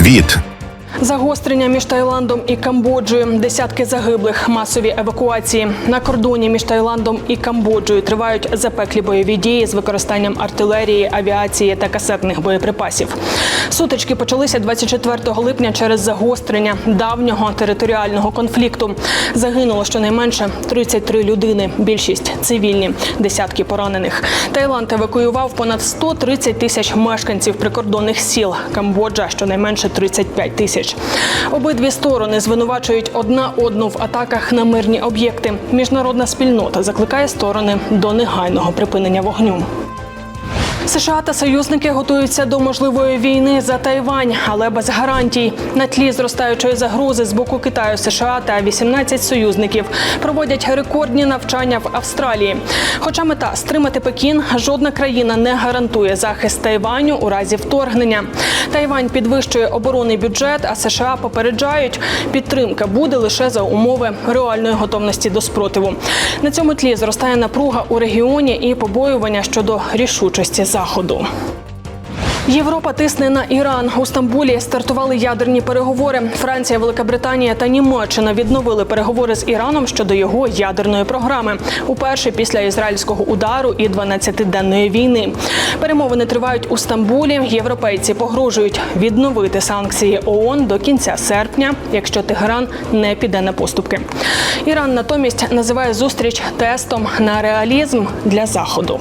Світ Загострення між Таїландом і Камбоджею, десятки загиблих, масові евакуації. На кордоні між Таїландом і Камбоджею тривають запеклі бойові дії з використанням артилерії, авіації та касетних боєприпасів. Сутички почалися 24 липня через загострення давнього територіального конфлікту. Загинуло щонайменше 33 людини. Більшість цивільні, десятки поранених. Таїланд евакуював понад 130 тисяч мешканців прикордонних сіл. Камбоджа щонайменше 35 тисяч. Обидві сторони звинувачують одна одну в атаках на мирні об'єкти. Міжнародна спільнота закликає сторони до негайного припинення вогню. США та союзники готуються до можливої війни за Тайвань, але без гарантій. На тлі зростаючої загрози з боку Китаю, США та 18 союзників проводять рекордні навчання в Австралії. Хоча мета стримати Пекін, жодна країна не гарантує захист Тайваню у разі вторгнення. Тайвань підвищує оборонний бюджет, а США попереджають, підтримка буде лише за умови реальної готовності до спротиву. На цьому тлі зростає напруга у регіоні і побоювання щодо рішучості заходу. Європа тисне на Іран. У Стамбулі стартували ядерні переговори. Франція, Велика та Німеччина відновили переговори з Іраном щодо його ядерної програми. Уперше після ізраїльського удару і 12-денної війни. Перемовини тривають у Стамбулі. Європейці погрожують відновити санкції ООН до кінця серпня, якщо Тегеран не піде на поступки. Іран натомість називає зустріч тестом на реалізм для заходу.